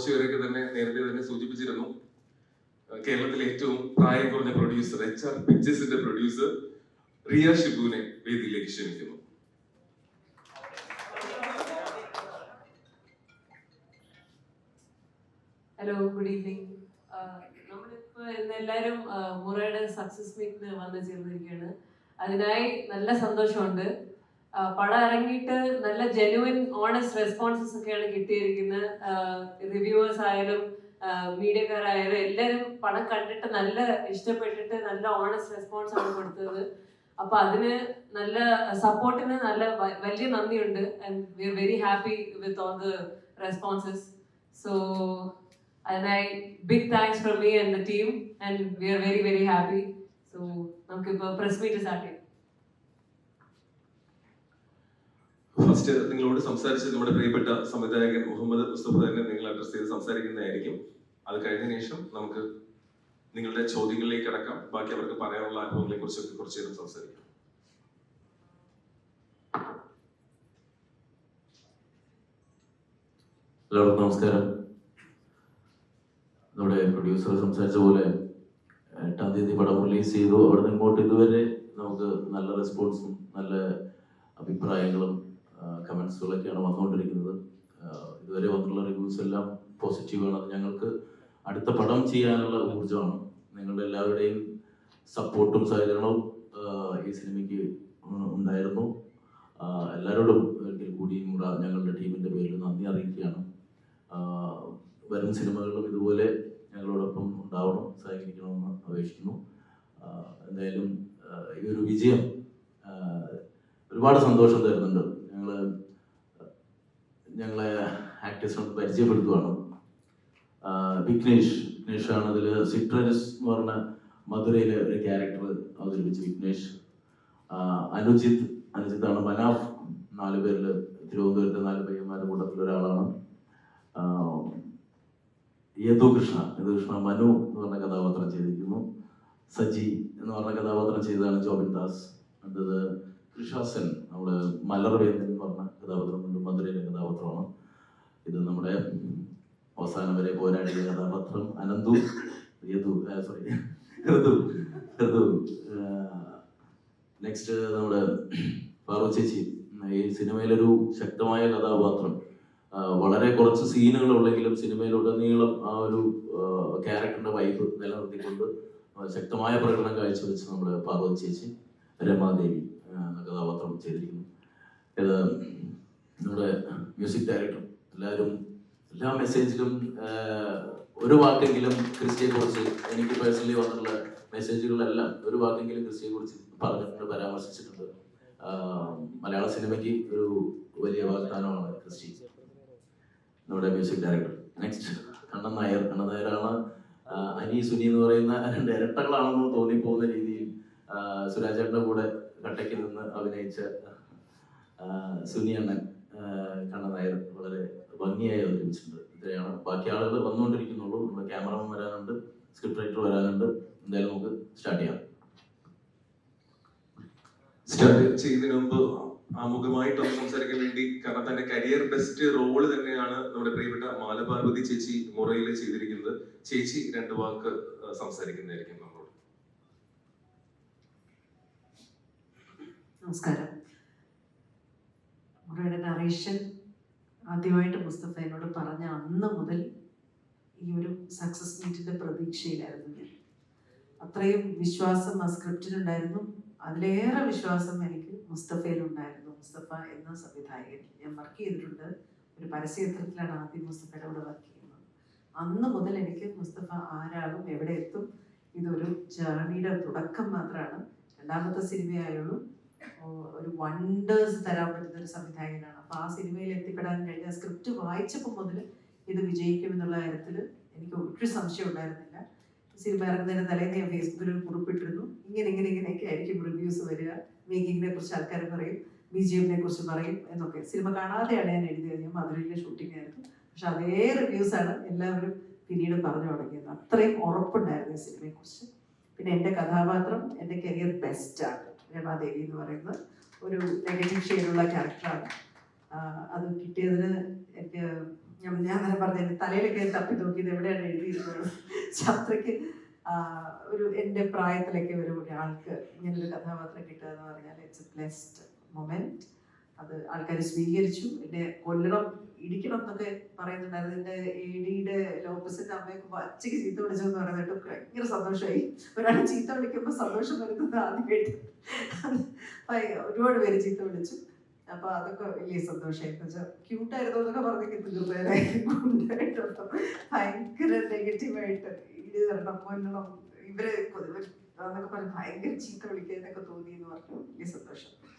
കോശവരെയൊക്കെ തന്നെ നേരത്തെ തന്നെ സൂചിപ്പിച്ചിരുന്നു. കേരളത്തിലെ ഏറ്റവും പ്രായം കുറഞ്ഞ പ്രൊഡ്യൂസർ എച്ച് ആർ പിക്ചേഴ്സിന്റെ പ്രൊഡ്യൂസർ റിയ ഷിബുവിനെ വേദിയിലേക്ക് ക്ഷണിക്കുന്നു. ഹലോ ഗുഡ് ഈവനിങ് നമ്മളിപ്പോ ഇന്ന് എല്ലാവരും മുറയുടെ സക്സസ് മീറ്റിന് വന്ന് ചേർന്നിരിക്കുകയാണ്. അതിനായി നല്ല സന്തോഷമുണ്ട്. പടം ഇറങ്ങിയിട്ട് നല്ല ജെനുവിൻ ഓണസ്റ്റ് റെസ്പോൺസസ് ഒക്കെയാണ് കിട്ടിയിരിക്കുന്നത്. റിവ്യൂവേഴ്സ് ആയാലും മീഡിയക്കാരായാലും എല്ലാവരും പടം കണ്ടിട്ട് നല്ല ഇഷ്ടപ്പെട്ടിട്ട് നല്ല ഓണസ്റ്റ് റെസ്പോൺസ് ആണ് കൊടുത്തത്. അപ്പൊ അതിന് നല്ല സപ്പോർട്ടിന് നല്ല വലിയ നന്ദിയുണ്ട്. We are very happy with all the responses so അതിനായി big thanks from me and the team and we are very very happy so നമുക്കിപ്പോൾ പ്രസ് മീറ്റ് സ്റ്റാർട്ട് ചെയ്യാം. ഫസ്റ്റ് നിങ്ങളോട് സംസാരിച്ച് നമ്മുടെ പ്രിയപ്പെട്ട സംവിധായകൻ മുഹമ്മദ് മുസ്തഫ തന്നെ നിങ്ങൾ അഡ്രസ് ചെയ്ത് സംസാരിക്കുന്നതായിരിക്കും. അത് കഴിഞ്ഞ ശേഷം നമുക്ക് നിങ്ങളുടെ ചോദ്യങ്ങളിലേക്ക് അടക്കാം ബാക്കി അവർക്ക് പറയാനുള്ള അനുഭവങ്ങളെ കുറിച്ചൊക്കെ കുറച്ച് നേരം സംസാരിക്കാം. എല്ലാവർക്കും നമസ്കാരം. നമ്മുടെ പ്രൊഡ്യൂസർ സംസാരിച്ച പോലെ എട്ടാം തീയതി പടം റിലീസ് ചെയ്തു. അവിടെ നിന്ന് ഇങ്ങോട്ട് ഇതുവരെ നമുക്ക് നല്ല റെസ്പോൺസും നല്ല അഭിപ്രായങ്ങളും കമൻസുകളൊക്കെയാണ് വന്നുകൊണ്ടിരിക്കുന്നത്. ഇതുവരെ വന്നിട്ടുള്ള റിവ്യൂസ് എല്ലാം പോസിറ്റീവാണ് അത് ഞങ്ങൾക്ക് അടുത്ത പടം ചെയ്യാനുള്ള ഊർജമാണ്. നിങ്ങളുടെ എല്ലാവരുടെയും സപ്പോർട്ടും സഹകരണവും ഈ സിനിമയ്ക്ക് ഉണ്ടായിരുന്നു. എല്ലാവരോടും ഒരിക്കൽ കൂടി കൂടെ ഞങ്ങളുടെ ടീമിന്റെ പേരിൽ നന്ദി അറിയിക്കുകയാണ്. വരും സിനിമകളിലും ഇതുപോലെ ഞങ്ങളോടൊപ്പം ഉണ്ടാവണം സഹകരിക്കണമെന്ന് അപേക്ഷിക്കുന്നു. എന്തായാലും ഈ ഒരു വിജയം ഒരുപാട് സന്തോഷം തരുന്നുണ്ട്. ഞങ്ങളെ ആക്ടേഴ്സിനോട് പരിചയപ്പെടുത്തുവാണ്. വിഘ്നേഷ് വിഘ്നേഷ്. ആണ് അതിൽ സിട്രസ് എന്ന് പറഞ്ഞ മധുരയിലെ ഒരു ക്യാരക്ടർ അവതരിപ്പിച്ച് വിഘ്നേഷ്. അനുജിത്ത്. അനുജിത്താണ് മനാഫ്. നാല് പേരിൽ തിരുവനന്തപുരത്തെ നാല് പയ്യന്മാരുടെ കൂട്ടത്തിൽ ഒരാളാണ്. യദുകൃഷ്ണ. യദുകൃഷ്ണ മനു എന്ന് പറഞ്ഞ കഥാപാത്രം ചെയ്തിരിക്കുന്നു. സജി എന്ന് പറഞ്ഞ കഥാപാത്രം ചെയ്തതാണ് ജോബിൻ ദാസ്. അടുത്തത് കൃഷാസൻ നമ്മൾ മലർവേദന പറഞ്ഞ കഥാപാത്രം വീണ്ടും മധുരയിലെ കഥാപാത്രമാണ്. ഇത് നമ്മുടെ അവസാനം വരെ പോരാടിയ കഥാപാത്രം അനന്തു യതു സോറി ഋതു ഋതു നെക്സ്റ്റ് നമ്മുടെ പാർവ ചേച്ചി. ഈ സിനിമയിലൊരു ശക്തമായ കഥാപാത്രം. വളരെ കുറച്ച് സീനുകൾ ഉള്ളെങ്കിലും സിനിമയിലുടനീളം ആ ഒരു ക്യാരക്ടറിന്റെ വൈബ് നിലനിർത്തിക്കൊണ്ട് ശക്തമായ പ്രകടനം കാഴ്ചവെച്ച് നമ്മുടെ പാർവതി ചേച്ചി രമാദേവി കഥാപാത്രം ചെയ്തിരിക്കുന്നു. ഇത് നമ്മുടെ മ്യൂസിക് ഡയറക്ടർ എല്ലാവരും എല്ലാ മെസ്സേജിലും ഒരു വാക്കെങ്കിലും ക്രിസ്റ്റിയെ കുറിച്ച് എനിക്ക് പേഴ്സണലി വന്നിട്ടുള്ള മെസ്സേജുകളെല്ലാം ഒരു വാക്കെങ്കിലും ക്രിസ്റ്റിയെ കുറിച്ച് പറഞ്ഞിട്ടുണ്ട് പരാമർശിച്ചിട്ടുണ്ട്. മലയാള സിനിമയ്ക്ക് ഒരു വലിയ വാഗ്ദാനമാണ് ക്രിസ്റ്റി. നമ്മുടെ music director next Kannan Nair. Kannan നായരാണ് അനി സുനി എന്ന് പറയുന്ന രണ്ട് ഇരട്ടകളാണെന്ന് തോന്നിപ്പോകുന്ന രീതിയിൽ സുരാജേട്ടന്റെ കൂടെ കട്ടയ്ക്ക് നിന്ന് അഭിനയിച്ച സുനി അണ്ണൻ ആ, കണ്ണൻ നായർ വളരെ ഭംഗിയായി അവതരിപ്പിച്ചിട്ടുണ്ട്. ഇത്രയാണ്. ബാക്കി ആളുകൾ വന്നുകൊണ്ടിരിക്കുന്നുള്ളൂ. നമ്മുടെ ക്യാമറമാൻ വരാനുണ്ട് സ്ക്രിപ്റ്റ് റൈറ്റർ വരാനുണ്ട്. എന്തായാലും നമുക്ക് സ്റ്റാർട്ട് ചെയ്യാം. സ്റ്റാർട്ട് ചെയ്യുന്നതിന് മുമ്പ് ആമുഖമായിട്ടൊന്ന് സംസാരിക്കാൻ വേണ്ടി കാരണം തന്റെ കരിയർ ബെസ്റ്റ് റോൾ തന്നെയാണ് നമ്മുടെ പ്രിയപ്പെട്ട മാലപാർവതി ചേച്ചി മുറയിൽ ചെയ്തിരിക്കുന്നത്. ചേച്ചി രണ്ട് വാക്ക് സംസാരിക്കുന്നതായിരിക്കും നമ്മളോട്. നമസ്കാരം. നറേഷൻ ആദ്യമായിട്ട് മുസ്തഫ എന്നോട് പറഞ്ഞ അന്ന് മുതൽ ഈ ഒരു സക്സസ് മീറ്റിന്റെ പ്രതീക്ഷയിലായിരുന്നു ഞാൻ. അത്രയും വിശ്വാസം ആ സ്ക്രിപ്റ്റിനുണ്ടായിരുന്നു അതിലേറെ വിശ്വാസം എനിക്ക് മുസ്തഫയിലുണ്ടായിരുന്നു മുസ്തഫ എന്ന സംവിധായകൻ. ഞാൻ വർക്ക് ചെയ്തിട്ടുണ്ട്. ഒരു പരസ്യചിത്രത്തിലാണ് ആദ്യം മുസ്തഫയുടെ കൂടെ വർക്ക് ചെയ്യുന്നത്. അന്ന് മുതൽ എനിക്ക് മുസ്തഫ ആരാകും എവിടെ എത്തും ഇതൊരു ജേർണിയുടെ തുടക്കം മാത്രമാണ് രണ്ടാമത്തെ സിനിമയായുള്ളൂ. ഒരു വണ്ടേഴ്സ് തരാൻ പറ്റുന്ന ഒരു സംവിധായകനാണ് അപ്പൊ ആ സിനിമയിൽ എത്തിപ്പെടാൻ കഴിഞ്ഞ സ്ക്രിപ്റ്റ് വായിച്ചപ്പോൾ മുതൽ ഇത് വിജയിക്കും എന്നുള്ള കാര്യത്തിൽ എനിക്ക് ഒരു സംശയം ഉണ്ടായിരുന്നില്ല. സിനിമ ഇറങ്ങുന്നതിന് തലേന്ന് ഞാൻ ഫേസ്ബുക്കിൽ കുറിപ്പിട്ടിരുന്നു. ഇങ്ങനെ ഇങ്ങനെ ഇങ്ങനെയൊക്കെ ആയിരിക്കും റിവ്യൂസ് വരിക. മേക്കിങ്ങിനെ കുറിച്ച് ആൾക്കാർ പറയും ബി ജി എമ്മിനെ കുറിച്ച് പറയും എന്നൊക്കെ. സിനിമ കാണാതെയാണ് ഞാൻ എഴുതിയത്. ഞാൻ മധുരയിലെ ഷൂട്ടിംഗ് ആയിരുന്നു. പക്ഷെ അതേ റിവ്യൂസ് ആണ് എല്ലാവരും പിന്നീട് പറഞ്ഞു തുടങ്ങിയത്. അത്രയും ഉറപ്പുണ്ടായിരുന്നു ഈ സിനിമയെ കുറിച്ച്. പിന്നെ എന്റെ കഥാപാത്രം എന്റെ കരിയർ ബെസ്റ്റാണ് രമാദേവി എന്ന് പറയുന്നത് ഒരു നെഗറ്റീവ് ഷെയ്ഡുള്ള ക്യാരക്ടറാണ് കിട്ടിയതിന് ഞാൻ അങ്ങനെ പറഞ്ഞു തലയിലൊക്കെ തപ്പി നോക്കിയത് എവിടെയാണ് എഴുതിയിരുന്നത്? ശാസ്ത്രയ്ക്ക് ഒരു എന്റെ പ്രായത്തിലൊക്കെ ഒരു ഒരാൾക്ക് ഇങ്ങനൊരു കഥാപാത്രം കിട്ടുക എന്ന് പറഞ്ഞാൽ ഇറ്റ്സ് എ ബ്ലെസ്ഡ് മൊമെന്റ് അത് ആൾക്കാർ സ്വീകരിച്ചു. എന്നെ കൊല്ലണം ഇടിക്കണം എന്നൊക്കെ പറയുന്നുണ്ടായിരുന്നു. എന്റെ എ ഡിയുടെ ലോപ്പസിന്റെ അമ്മയൊക്കെ അച്ഛക്ക് ചീത്ത വിളിച്ചെന്ന് പറയുന്നത് ഭയങ്കര സന്തോഷമായി. ഒരാൾ ചീത്ത വിളിക്കുമ്പോൾ സന്തോഷം വരുന്നത് ആദ്യമായിട്ട്. ഒരുപാട് പേര് ചീത്ത വിളിച്ചു. അപ്പൊ അതൊക്കെ വലിയ സന്തോഷമായി വെച്ചാൽ ക്യൂട്ടായിരുന്നു എന്നൊക്കെ പറഞ്ഞെങ്കിൽ തീർച്ചയായിട്ടും ഭയങ്കര നെഗറ്റീവായിട്ട് ഇത് തരണം പൊന്നണം ഇവരെ എന്നൊക്കെ പറഞ്ഞ് ഭയങ്കര ചീത്ത വിളിക്കാനൊക്കെ തോന്നി എന്ന് പറഞ്ഞു. വലിയ സന്തോഷം.